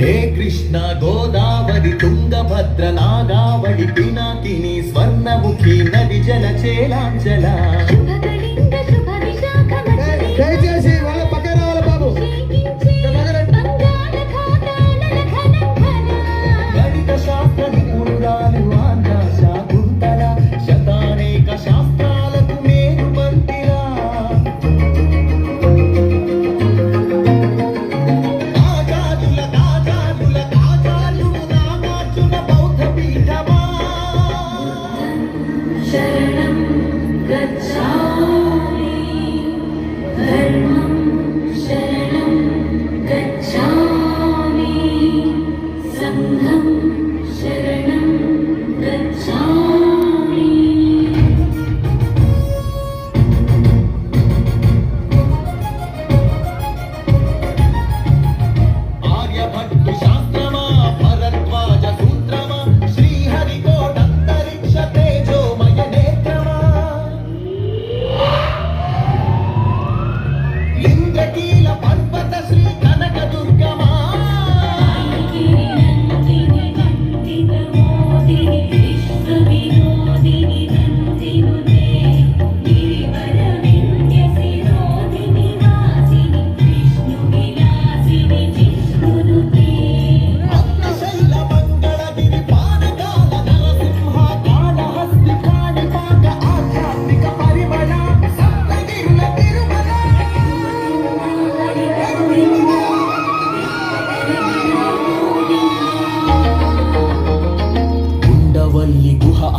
హే కృష్ణ గోదావరి తుంగభద్ర నాగావళి పినాకిని స్వర్ణముఖి నది జల చేలాంజలా. शरण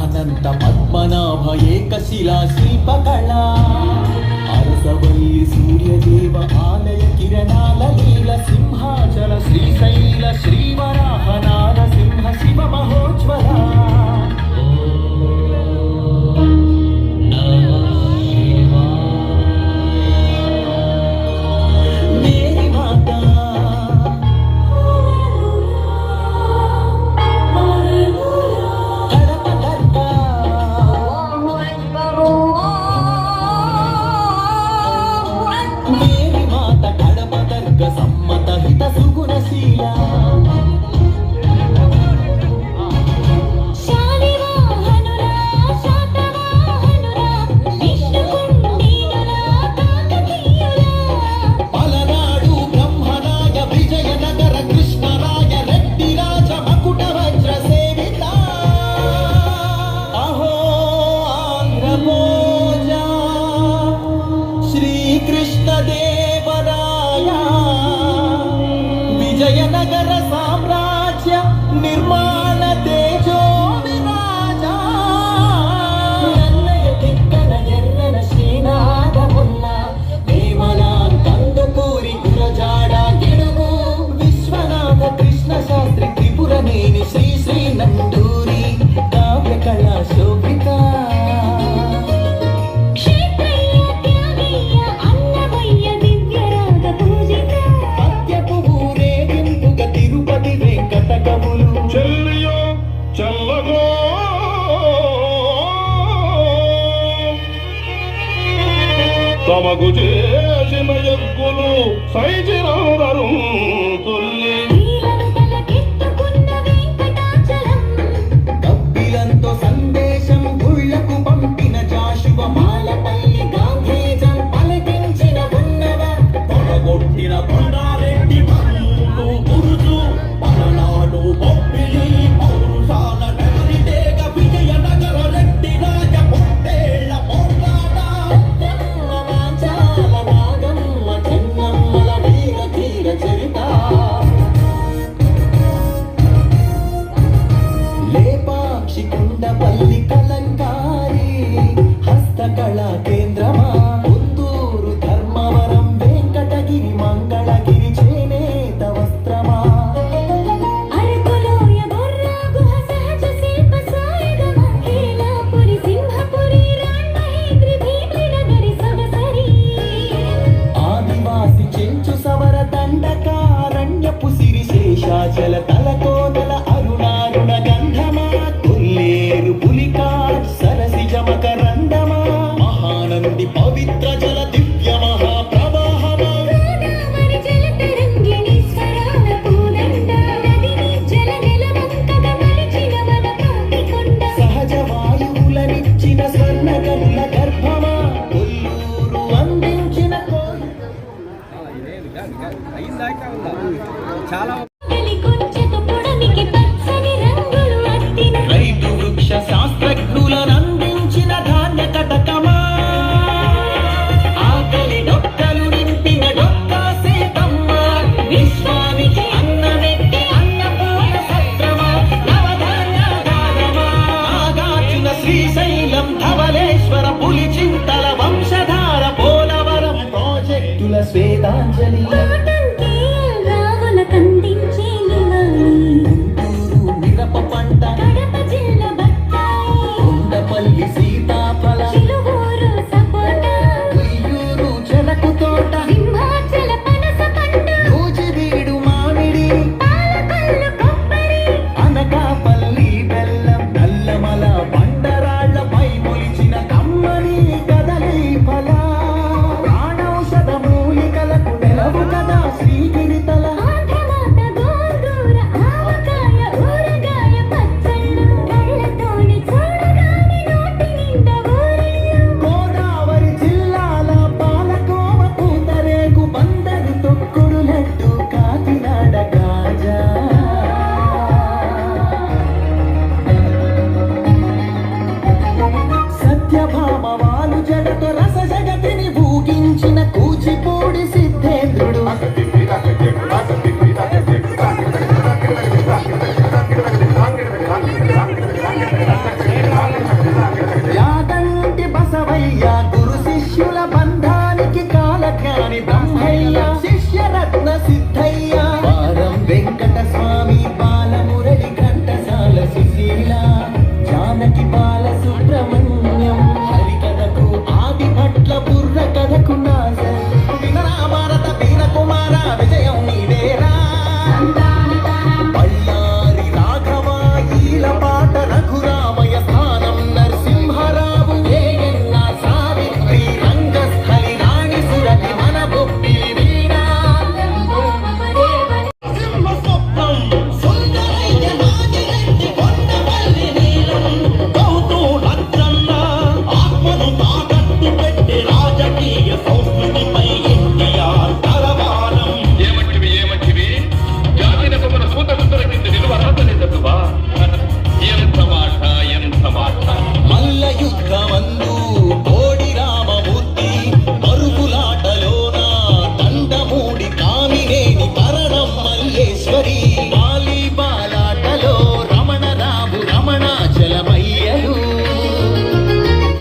అనంత పద్మనాభ ఏకశిలా శిల్పకళా. అరసవల్లి సూర్యదేవ ఆలయ కిరణాల లీల సింహాచల శ్రీశైల శ్రీవరాహనాథ సింహ శివ మహోజ్వరా பேசிமயக்குழு சைஜிரோதரும் சொல்லி దండకారణ్యపు సిరిశేషాచల తలతో చాలా యాగంటి బసవయ్య గురు శిష్యుల బంధానికి కాలకాని బ్రహ్మయ్య. శిష్యరత్న సిద్ధయ్య. వారం వెంకట స్వామి బాలమురళి ఘంటసాల సుశీల. జానకి బాల